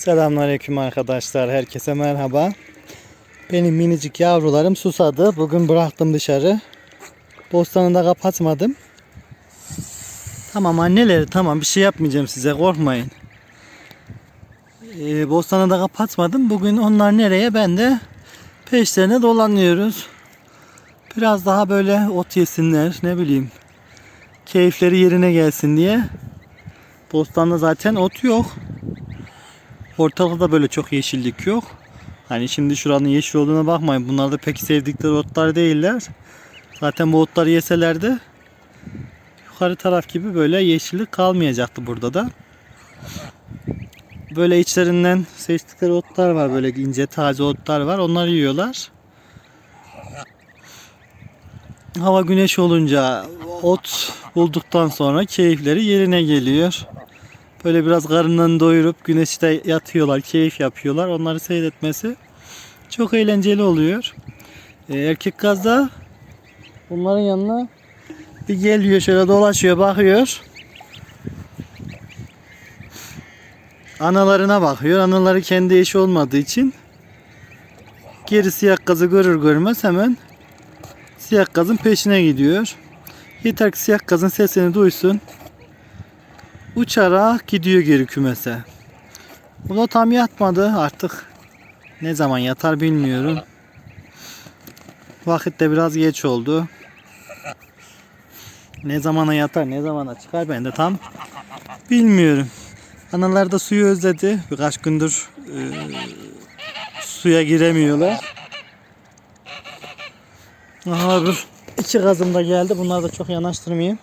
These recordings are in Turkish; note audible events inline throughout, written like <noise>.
Selamünaleyküm arkadaşlar. Herkese merhaba. Benim minicik yavrularım susadı. Bugün bıraktım dışarı. Bostanını da kapatmadım. Tamam anneleri tamam bir şey yapmayacağım size korkmayın. Ee, bostanı da kapatmadım. Bugün onlar nereye ben de peşlerine dolanıyoruz. Biraz daha böyle ot yesinler ne bileyim. Keyifleri yerine gelsin diye. Bostanda zaten ot yok. Ortalıkta böyle çok yeşillik yok. Hani şimdi şuranın yeşil olduğuna bakmayın. Bunlar da pek sevdikleri otlar değiller. Zaten bu otları yeselerdi yukarı taraf gibi böyle yeşillik kalmayacaktı burada da. Böyle içlerinden seçtikleri otlar var. Böyle ince taze otlar var. Onları yiyorlar. Hava güneş olunca ot bulduktan sonra keyifleri yerine geliyor. Böyle biraz karınlarını doyurup güneşte yatıyorlar, keyif yapıyorlar. Onları seyretmesi çok eğlenceli oluyor. Ee, erkek gaz da bunların yanına bir geliyor şöyle dolaşıyor bakıyor. Analarına bakıyor. Anaları kendi eşi olmadığı için geri siyah gazı görür görmez hemen siyah gazın peşine gidiyor. Yeter ki siyah gazın sesini duysun. Uçarak gidiyor geri kümese. Bu da tam yatmadı artık. Ne zaman yatar bilmiyorum. Vakit de biraz geç oldu. Ne zamana yatar ne zamana çıkar ben de tam bilmiyorum. Analar da suyu özledi. Birkaç gündür e, suya giremiyorlar. Aha dur. İki gazım da geldi. Bunları da çok yanaştırmayayım.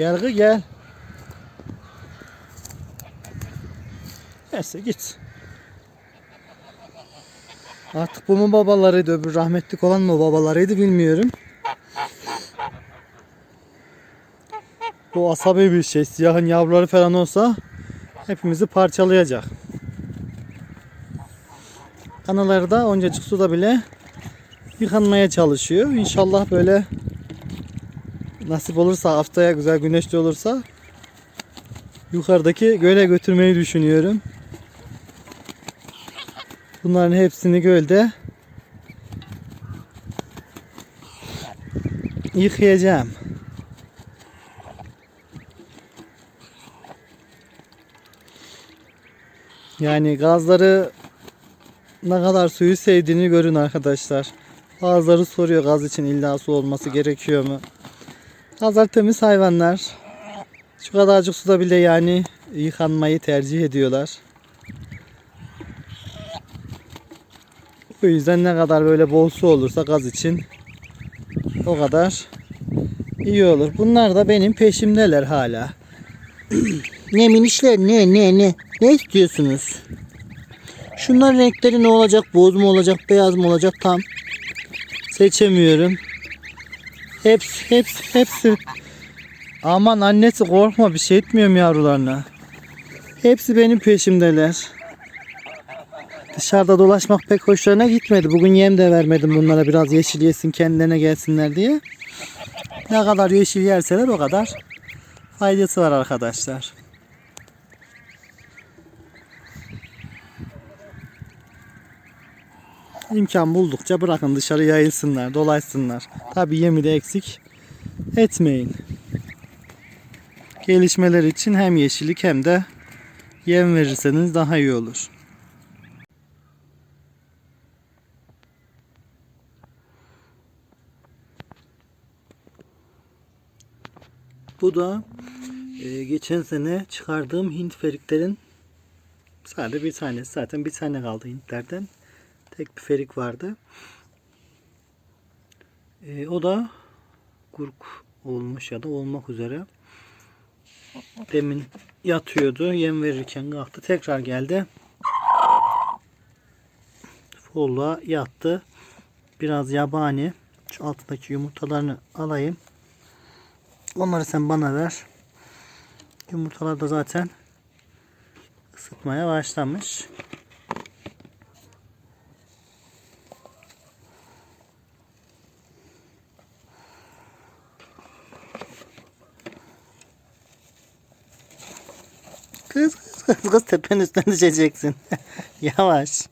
Kız gel. Neyse git. Artık bu mu babalarıydı öbür rahmetlik olan mı babalarıydı bilmiyorum. Bu asabi bir şey. Siyahın yavruları falan olsa hepimizi parçalayacak. Anaları da oncacık suda bile yıkanmaya çalışıyor. İnşallah böyle nasip olursa haftaya güzel güneşli olursa yukarıdaki göle götürmeyi düşünüyorum. Bunların hepsini gölde yıkayacağım. Yani gazları ne kadar suyu sevdiğini görün arkadaşlar. Bazıları soruyor gaz için illa su olması gerekiyor mu? Gazlar temiz hayvanlar. Şu kadarcık suda bile yani yıkanmayı tercih ediyorlar. O yüzden ne kadar böyle bol su olursa gaz için o kadar iyi olur. Bunlar da benim peşimdeler hala. <clears throat> ne minişler ne ne ne ne istiyorsunuz? Şunların renkleri ne olacak? Boz mu olacak? Beyaz mı olacak? Tam seçemiyorum. Hepsi hepsi hepsi. Aman annesi korkma bir şey etmiyorum yavrularına. Hepsi benim peşimdeler. Dışarıda dolaşmak pek hoşlarına gitmedi. Bugün yem de vermedim bunlara biraz yeşil yesin kendilerine gelsinler diye. Ne kadar yeşil yerseler o kadar faydası var arkadaşlar. İmkan buldukça bırakın dışarı yayılsınlar, dolaşsınlar. Tabi yemi de eksik etmeyin. Gelişmeler için hem yeşillik hem de yem verirseniz daha iyi olur. Bu da e, geçen sene çıkardığım Hint feriklerin sadece bir tanesi. Zaten bir tane kaldı Hintlerden. Tek bir ferik vardı. E, o da kurk olmuş ya da olmak üzere. Demin yatıyordu. Yem verirken kalktı. Tekrar geldi. Folluğa yattı. Biraz yabani. Şu altındaki yumurtalarını alayım. Onları sen bana ver. Yumurtalar da zaten ısıtmaya başlamış. Kız kız kız, kız tepenin üstüne düşeceksin. <laughs> Yavaş.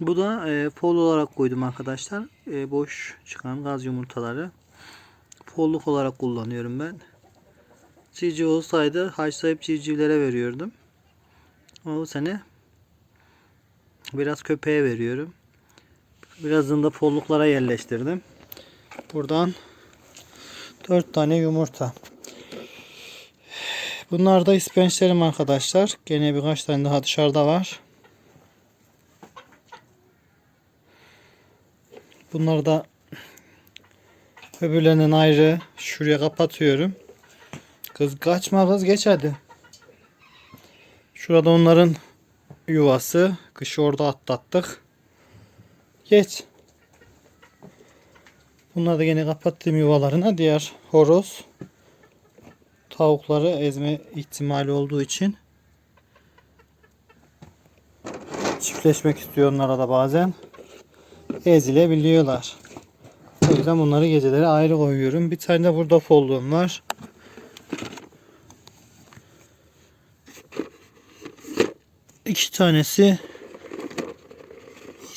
Bu da e, pol olarak koydum arkadaşlar. E, boş çıkan gaz yumurtaları. Polluk olarak kullanıyorum ben. Civciv olsaydı haşlayıp civcivlere veriyordum. Ama bu sene biraz köpeğe veriyorum. Birazını da polluklara yerleştirdim. Buradan 4 tane yumurta. Bunlar da ispençlerim arkadaşlar. Gene birkaç tane daha dışarıda var. Bunları da öbürlerinden ayrı şuraya kapatıyorum. Kız kaçma kız geç hadi. Şurada onların yuvası. Kışı orada atlattık. Geç. Bunları da yine kapattığım yuvalarına diğer horoz tavukları ezme ihtimali olduğu için çiftleşmek istiyor onlara da bazen ezilebiliyorlar. O yüzden bunları geceleri ayrı koyuyorum. Bir tane de burada folluğum var. İki tanesi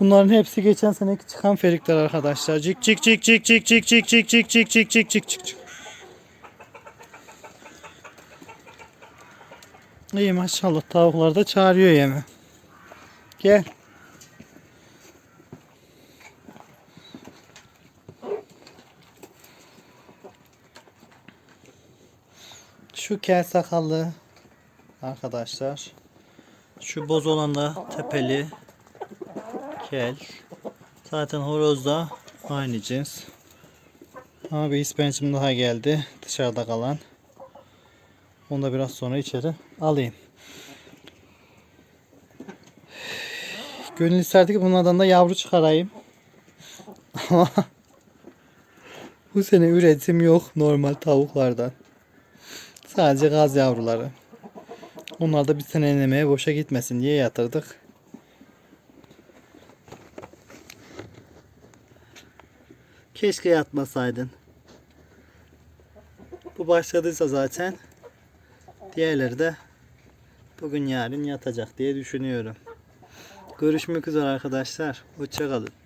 Bunların hepsi geçen seneki çıkan ferikler arkadaşlar. Cik cik cik cik cik cik cik cik cik cik cik cik cik cik. İyi maşallah tavuklar da çağırıyor yeme. Gel. Şu kel sakallı arkadaşlar. Şu boz olan da tepeli kel. Zaten horoz da aynı cins. Ama bir ispençim daha geldi. Dışarıda kalan. Onu da biraz sonra içeri alayım. Gönül isterdi ki bunlardan da yavru çıkarayım. Ama <laughs> bu sene üretim yok normal tavuklardan. Sadece gaz yavruları. Onlar da bir sene boşa gitmesin diye yatırdık. Keşke yatmasaydın. Bu başladıysa zaten diğerleri de bugün yarın yatacak diye düşünüyorum. Görüşmek üzere arkadaşlar. Hoşçakalın.